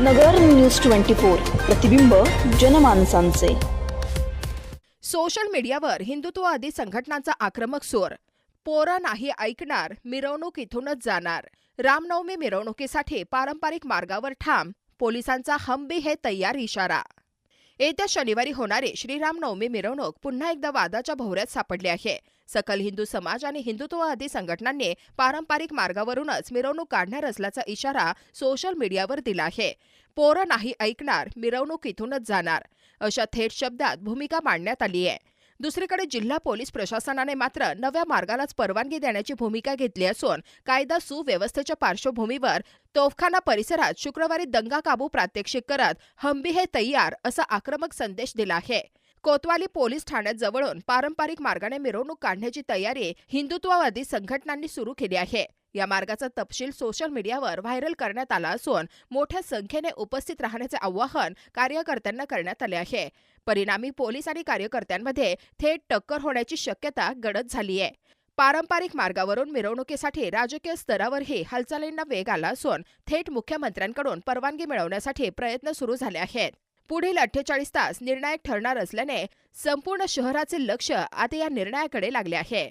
नगर news twenty four प्रतिबिंब जनमानसांचे. Social मीडियावर हिंदुत्ववादी संघटनांचा आक्रमक सोर. पोरं नाही ऐकणार मिरवणूक इथूनच जाणार. रामनवमी मिरवणुकीसाठी पारंपरिक मार्गावर ठाम पोलिसांचा हंबी हे तयार इशारा. येत्या शनिवारी होणारी श्रीरामनवमी मिरवणूक पुन्हा एकदा वादाच्या भोवऱ्यात सापडली आहे. सकल हिंदू समाज आणि हिंदुत्ववादी संघटनांनी पारंपरिक मार्गावरूनच मिरवणूक काढणार असल्याचा इशारा सोशल मीडियावर दिला आहे. पोरं नाही ऐकणार मिरवणूक इथूनच जाणार. अशा थेट शब्दात भूमिका मांडण्यात आली आहे. दुसरीकडे जिल्हा पोलीस प्रशासनाने मात्र नव्या मार्गालाच परवानगी देण्याची भूमिका घेतली असून कायदा सुव्यवस्थेच्या पार्श्वभूमीवर तोफखाना परिसरात शुक्रवारी दंगा काबू प्रात्यक्षिक करत हंबी हे तयार असा आक्रमक संदेश दिला आहे. कोतवाली पोलीस ठाण्यात जवळून पारंपरिक मार्गाने मिरवणूक काढण्याची तयारी हिंदुत्ववादी संघटनांनी सुरू केली आहे. या मार्गाचा तपशील सोशल मीडियावर व्हायरल करण्यात आला असून मोठ्या संख्येने उपस्थित राहण्याचे आवाहन कार्यकर्त्यांना करण्यात आले आहे. परिणामी पोलीस आणि कार्यकर्त्यांमध्ये थेट टक्कर होण्याची शक्यता गडद झाली आहे. पारंपरिक मार्गावरून मिरवणुकीसाठी राजकीय स्तरावरही हालचालींना वेग आला असून थेट मुख्यमंत्र्यांकडून परवानगी मिळवण्यासाठी प्रयत्न सुरू झाले आहेत. पुढील अठ्ठेचाळीस तास निर्णायक ठरणार असल्याने संपूर्ण शहराचे लक्ष आता या निर्णयाकडे लागले आहे.